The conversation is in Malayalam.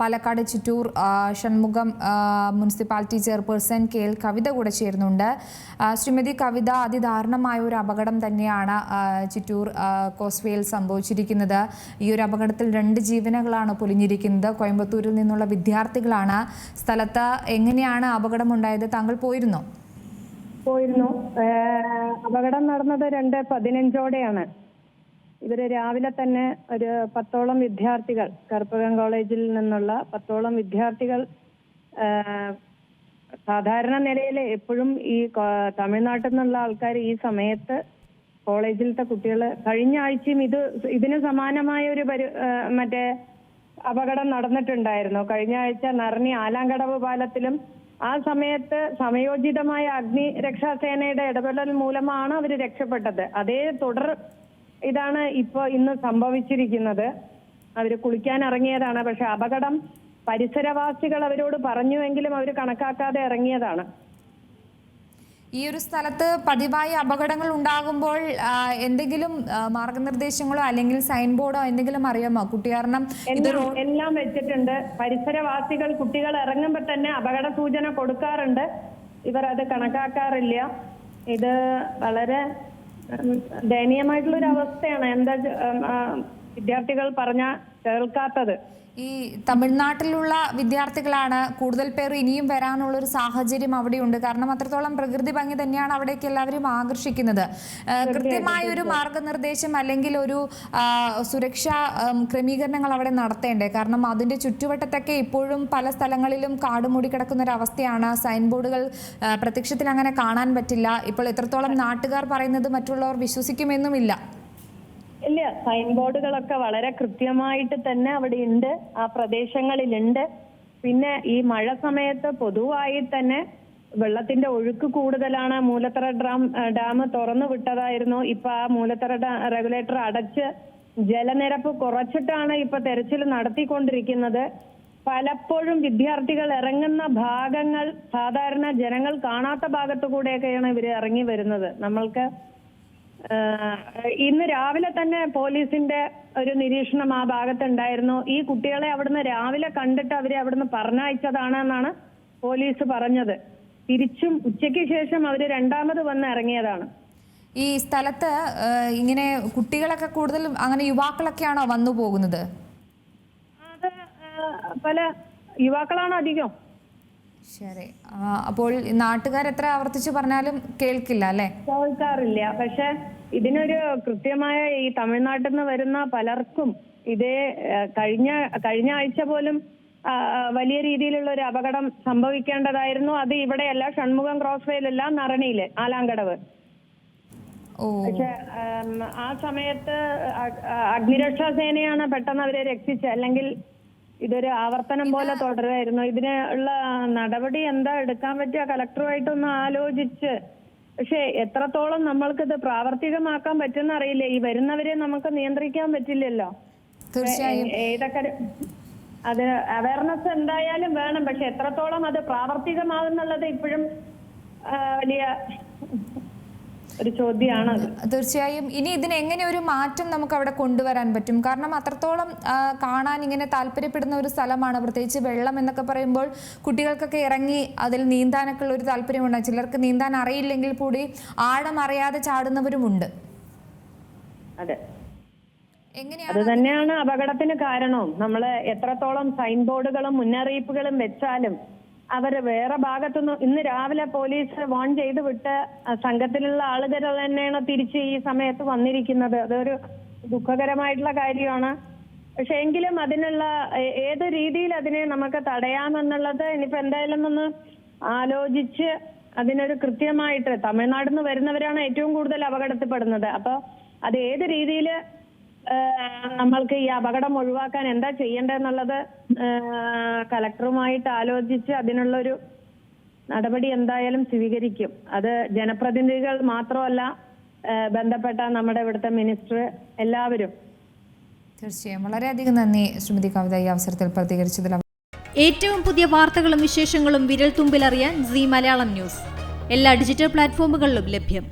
Palakkad Chittur Shanmukham municipality chairperson K L Kavitha കൂടെ ചേരുന്നുണ്ട്. ശ്രീമതി കവിത അതിദാരുണമായ ഒരു അപകടം തന്നെയാണ് ചിറ്റൂർ കോസ്വേയിൽ സംഭവിച്ചിരിക്കുന്നത്. ഈ ഒരു അപകടത്തിൽ രണ്ട് ജീവനുകളാണ് പൊലിഞ്ഞിരിക്കുന്നത്. കോയമ്പത്തൂരിൽ നിന്നുള്ള വിദ്യാർത്ഥികളാണ് സ്ഥലത്ത്. എങ്ങനെയാണ് അപകടമുണ്ടായത്? താങ്കൾ പോയിരുന്നോ? പോയിരുന്നു. അപകടം നടന്നത് രണ്ട് പതിനഞ്ചോടെയാണ്. ഇവർ രാവിലെ തന്നെ ഒരു പത്തോളം വിദ്യാർത്ഥികൾ കറുപ്പകം കോളേജിൽ നിന്നുള്ള പത്തോളം വിദ്യാർത്ഥികൾ സാധാരണ നിലയിൽ എപ്പോഴും ഈ തമിഴ്നാട്ടിൽ നിന്നുള്ള ആൾക്കാർ ഈ സമയത്ത് കോളേജിലത്തെ കുട്ടികൾ കഴിഞ്ഞ ആഴ്ചയും ഇത് ഇതിന് സമാനമായ ഒരു പരി മറ്റേ അപകടം നടന്നിട്ടുണ്ടായിരുന്നു. കഴിഞ്ഞ ആഴ്ച നറണി ആലാങ്കടവ് പാലത്തിലും ആ സമയത്ത് സമയോചിതമായ അഗ്നി രക്ഷാസേനയുടെ ഇടപെടൽ മൂലമാണ് അവർ രക്ഷപ്പെട്ടത്. അതേ തുടർ ഇതാണ് ഇപ്പൊ ഇന്ന് സംഭവിച്ചിരിക്കുന്നത്. അവർ കുളിക്കാൻ ഇറങ്ങിയതാണ്. പക്ഷെ അപകടം പരിസരവാസികൾ അവരോട് പറഞ്ഞുവെങ്കിലും അവർ കണക്കാക്കാതെ ഇറങ്ങിയതാണ്. ഈ ഒരു സ്ഥലത്ത് പതിവായി അപകടങ്ങൾ ഉണ്ടാകുമ്പോൾ എന്തെങ്കിലും മാർഗനിർദ്ദേശങ്ങളോ അല്ലെങ്കിൽ സൈൻ ബോർഡോ എന്തെങ്കിലും അറിയാമോ? കുട്ടി കാരണം ഇത് എല്ലാം വെച്ചിട്ടുണ്ട്. പരിസരവാസികൾ കുട്ടികൾ ഇറങ്ങുമ്പോൾ തന്നെ അപകട സൂചന കൊടുക്കാറുണ്ട്. ഇവർ അത് കണക്കാക്കാറില്ല. ഇത് വളരെ ദയനീയമായിട്ടുള്ള ഒരു അവസ്ഥയാണ് എന്താ വിദ്യാർത്ഥികൾ പറഞ്ഞ കേൾക്കാത്തത്. ഈ തമിഴ്നാട്ടിലുള്ള വിദ്യാർത്ഥികളാണ് കൂടുതൽ പേർ ഇനിയും വരാനുള്ള ഒരു സാഹചര്യം അവിടെയുണ്ട്. കാരണം അത്രത്തോളം പ്രകൃതി ഭംഗി തന്നെയാണ് അവിടേക്ക് എല്ലാവരും ആകർഷിക്കുന്നത്. കൃത്യമായ ഒരു മാർഗനിർദ്ദേശം അല്ലെങ്കിൽ ഒരു സുരക്ഷാ ക്രമീകരണങ്ങൾ അവിടെ നടത്തേണ്ടേ. കാരണം അതിന്റെ ചുറ്റുവട്ടത്തൊക്കെ ഇപ്പോഴും പല സ്ഥലങ്ങളിലും കാട് മൂടിക്കിടക്കുന്ന ഒരു അവസ്ഥയാണ് സൈൻ ബോർഡുകൾ പ്രത്യക്ഷത്തിൽ അങ്ങനെ കാണാൻ പറ്റില്ല. ഇപ്പോൾ എത്രത്തോളം നാട്ടുകാർ പറയുന്നത് മറ്റുള്ളവർ വിശ്വസിക്കുമെന്നുമില്ല. ഇല്ല സൈൻ ബോർഡുകളൊക്കെ വളരെ കൃത്യമായിട്ട് തന്നെ അവിടെ ഉണ്ട് ആ പ്രദേശങ്ങളിലുണ്ട്. പിന്നെ ഈ മഴ സമയത്ത് പൊതുവായി തന്നെ വെള്ളത്തിന്റെ ഒഴുക്ക് കൂടുതലാണ്. മൂലത്തറ ഡാം ഡാം തുറന്നു വിട്ടതായിരുന്നു. ഇപ്പൊ ആ മൂലത്തറ റെഗുലേറ്റർ അടച്ച് ജലനിരപ്പ് കുറച്ചിട്ടാണ് ഇപ്പൊ തെരച്ചിൽ നടത്തിക്കൊണ്ടിരിക്കുന്നത്. പലപ്പോഴും വിദ്യാർത്ഥികൾ ഇറങ്ങുന്ന ഭാഗങ്ങൾ സാധാരണ ജനങ്ങൾ കാണാത്ത ഭാഗത്തു കൂടെയൊക്കെയാണ് ഇവർ ഇറങ്ങി വരുന്നത്. നമ്മൾക്ക് ഇന്ന് രാവിലെ തന്നെ പോലീസിന്റെ ഒരു നിരീക്ഷണം ആ ഭാഗത്തുണ്ടായിരുന്നു. ഈ കുട്ടികളെ അവിടുന്ന് രാവിലെ കണ്ടിട്ട് അവരെ അവിടുന്ന് പറഞ്ഞയച്ചതാണ് എന്നാണ് പോലീസ് പറഞ്ഞത്. തിരിച്ചും ഉച്ചയ്ക്ക് ശേഷം അവർ രണ്ടാമത് വന്ന് ഇറങ്ങിയതാണ്. ഈ സ്ഥലത്ത് ഇങ്ങനെ കുട്ടികളൊക്കെ കൂടുതൽ അങ്ങനെ യുവാക്കളൊക്കെയാണോ വന്നു പോകുന്നത്? അത് പല യുവാക്കളാണ് അധികം. ശരി. അപ്പോൾ നാട്ടുകാർ എത്ര ആവർത്തിച്ചു പറഞ്ഞാലും കേൾക്കില്ല അല്ലേ? കേൾക്കാറില്ല. പക്ഷെ ഇതിനൊരു കൃത്യമായ ഈ തമിഴ്നാട്ടിൽ നിന്ന് വരുന്ന പലർക്കും ഇതേ കഴിഞ്ഞ കഴിഞ്ഞ ആഴ്ച പോലും വലിയ രീതിയിലുള്ള ഒരു അപകടം സംഭവിക്കേണ്ടതായിരുന്നു. അത് ഇവിടെയല്ല ഷൺമുഖം ക്രോസ് വേയിലല്ല നറണിയിൽ ആലാങ്കടവ് പക്ഷെ ആ സമയത്ത് അഗ്നിരക്ഷാ സേനയാണ് പെട്ടെന്ന് അവരെ രക്ഷിച്ചത്. അല്ലെങ്കിൽ ഇതൊരു ആവർത്തനം പോലെ തുടരുമായിരുന്നു ഇതിന് ഉള്ള നടപടി എന്താ? എടുക്കാൻ പറ്റുക കളക്ടറുമായിട്ടൊന്ന് ആലോചിച്ച്. പക്ഷെ എത്രത്തോളം നമ്മൾക്ക് ഇത് പ്രാവർത്തികമാക്കാൻ പറ്റുന്ന അറിയില്ല. ഈ വരുന്നവരെ നമുക്ക് നിയന്ത്രിക്കാൻ പറ്റില്ലല്ലോ. തീർച്ചയായും. ഏതൊക്കെ അത് അവയർനെസ് എന്തായാലും വേണം. പക്ഷെ എത്രത്തോളം അത് പ്രാവർത്തികമാകുന്നുള്ളത് ഇപ്പോഴും വലിയ ഒരു ചോദ്യമാണ് തീർച്ചയായും. ഇനി ഇതിന് എങ്ങനെ ഒരു മാറ്റം നമുക്ക് അവിടെ കൊണ്ടുവരാൻ പറ്റും? കാരണം അത്രത്തോളം കാണാൻ ഇങ്ങനെ താല്പര്യപ്പെടുന്ന ഒരു സ്ഥലമാണ്. പ്രത്യേകിച്ച് വെള്ളം എന്നൊക്കെ പറയുമ്പോൾ കുട്ടികൾക്കൊക്കെ ഇറങ്ങി അതിൽ നീന്താനൊക്കെ ഉള്ള ഒരു താല്പര്യമുണ്ട്. ചിലർക്ക് നീന്താൻ അറിയില്ലെങ്കിൽ കൂടി ആഴം അറിയാതെ ചാടുന്നവരുമുണ്ട് അതെ. അത് തന്നെയാണ് അപകടത്തിന് കാരണവും നമ്മൾ എത്രത്തോളം സൈൻ ബോർഡുകളും മുന്നറിയിപ്പുകളും വെച്ചാലും അവർ വേറെ ഭാഗത്തുനിന്ന് ഇന്ന് രാവിലെ പോലീസ് വാൺ ചെയ്ത് വിട്ട് സംഘത്തിലുള്ള ആളുകൾ തന്നെയാണ് തിരിച്ച് ഈ സമയത്ത് വന്നിരിക്കുന്നത്? അതൊരു ദുഃഖകരമായിട്ടുള്ള കാര്യമാണ്. പക്ഷെ എങ്കിലും അതിനുള്ള ഏത് രീതിയിൽ അതിനെ നമുക്ക് തടയാമെന്നുള്ളത് ഇനിയിപ്പോ എന്തായാലും ഒന്ന് ആലോചിച്ച് അതിനൊരു കൃത്യമായിട്ട് തമിഴ്നാട്ടിൽ നിന്ന് വരുന്നവരാണ് ഏറ്റവും കൂടുതൽ അപകടത്തിൽപ്പെടുന്നത്. അപ്പൊ അത് ഏത് രീതിയിൽ നമ്മൾക്ക് ഈ അപകടം ഒഴിവാക്കാൻ എന്താ ചെയ്യേണ്ടതെന്നുള്ളത് കലക്ടറുമായിട്ട് ആലോചിച്ച് അതിനുള്ളൊരു നടപടി എന്തായാലും സ്വീകരിക്കും. അത് ജനപ്രതിനിധികൾ മാത്രമല്ല ബന്ധപ്പെട്ട നമ്മുടെ ഇവിടുത്തെ മിനിസ്റ്റർ എല്ലാവരും. തീർച്ചയായും. വളരെയധികം നന്ദി ശ്രീമതി കവിത ഈ അവസരത്തിൽ പ്രതികരിച്ചതിൽ. ഏറ്റവും പുതിയ വാർത്തകളും വിശേഷങ്ങളും വിരൽ തുമ്പിലറിയാൻ സി മലയാളം ന്യൂസ്. എല്ലാ ഡിജിറ്റൽ പ്ലാറ്റ്ഫോമുകളിലും ലഭ്യം.